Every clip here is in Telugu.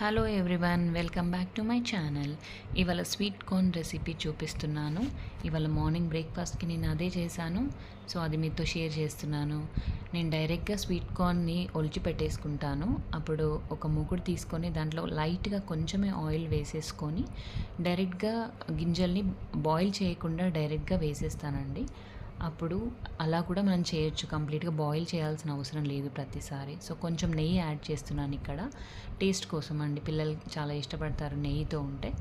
Hello everyone welcome back to my channel ఇవాళ స్వీట్ కార్న్ రెసిపీ చూపిస్తున్నాను. ఇవాళ మార్నింగ్ బ్రేక్ఫాస్ట్కి నేను అదే చేశాను. సో అది మీతో షేర్ చేస్తున్నాను. నేను డైరెక్ట్గా స్వీట్ కార్న్ని ఒలిచి పెట్టేసుకుంటాను. అప్పుడు ఒక మూకుడు తీసుకొని దాంట్లో లైట్గా కొంచెమే ఆయిల్ వేసేసుకొని డైరెక్ట్గా గింజల్ని బాయిల్ చేయకుండా డైరెక్ట్గా వేసేస్తానండి. అప్పుడు అలా కూడా మనం చేయొచ్చు. కంప్లీట్గా బాయిల్ చేయాల్సిన అవసరం లేదు ప్రతిసారి. సో కొంచెం నెయ్యి యాడ్ చేస్తున్నాను ఇక్కడ. టేస్ట్ కోసం అండి. పిల్లలు చాలా ఇష్టపడతారు నెయ్యితో ఉంటే.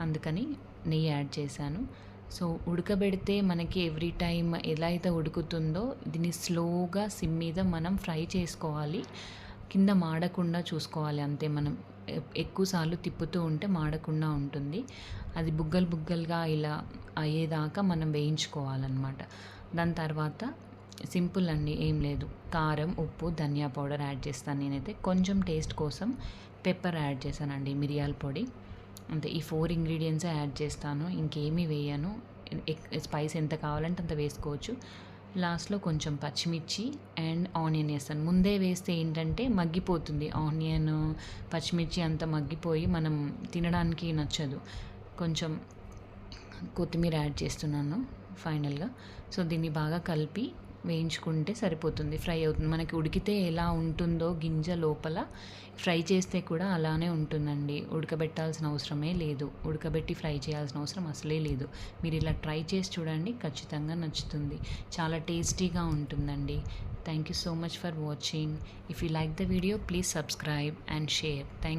అందుకని నెయ్యి యాడ్ చేశాను. సో ఉడకబెడితే మనకి ఎవ్రీ టైం ఎలా అయితే ఉడుకుతుందో దీన్ని స్లోగా సిమ్ మీద మనం ఫ్రై చేసుకోవాలి. కింద మాడకుండా చూసుకోవాలి అంతే. మనం ఎక్కువసార్లు తిప్పుతూ ఉంటే మాడకుండా ఉంటుంది. అది బుగ్గలు బుగ్గలుగా ఇలా అయ్యేదాకా మనం వేయించుకోవాలన్నమాట. దాని తర్వాత సింపుల్ అండి ఏం లేదు. కారం ఉప్పు ధనియా పౌడర్ యాడ్ చేస్తాను నేనైతే. కొంచెం టేస్ట్ కోసం పెప్పర్ యాడ్ చేశానండి మిరియాల పొడి. అంతే ఈ ఫోర్ ఇంగ్రీడియంట్సే యాడ్ చేస్తాను. ఇంకేమీ వేయను. స్పైస్ ఎంత కావాలంటే అంత వేసుకోవచ్చు. లాస్ట్లో కొంచెం పచ్చిమిర్చి అండ్ ఆనియన్ వేస్తాను. ముందే వేస్తే ఏంటంటే మగ్గిపోతుంది. ఆనియన్ పచ్చిమిర్చి అంతా మగ్గిపోయి మనం తినడానికి నచ్చదు. కొంచెం కొత్తిమీర యాడ్ చేస్తున్నాను. ఫైనల్గా. సో దీన్ని బాగా కలిపి వేయించుకుంటే సరిపోతుంది. ఫ్రై అవుతుంది. మనకి ఉడికితే ఎలా ఉంటుందో గింజ లోపల ఫ్రై చేస్తే కూడా అలానే ఉంటుందండి. ఉడకబెట్టాల్సిన అవసరమే లేదు. ఉడకబెట్టి ఫ్రై చేయాల్సిన అవసరం అసలే లేదు. మీరు ఇలా ట్రై చేసి చూడండి ఖచ్చితంగా నచ్చుతుంది. చాలా టేస్టీగా ఉంటుందండి. Thank you so much for watching. If you like the video please subscribe and share. Thank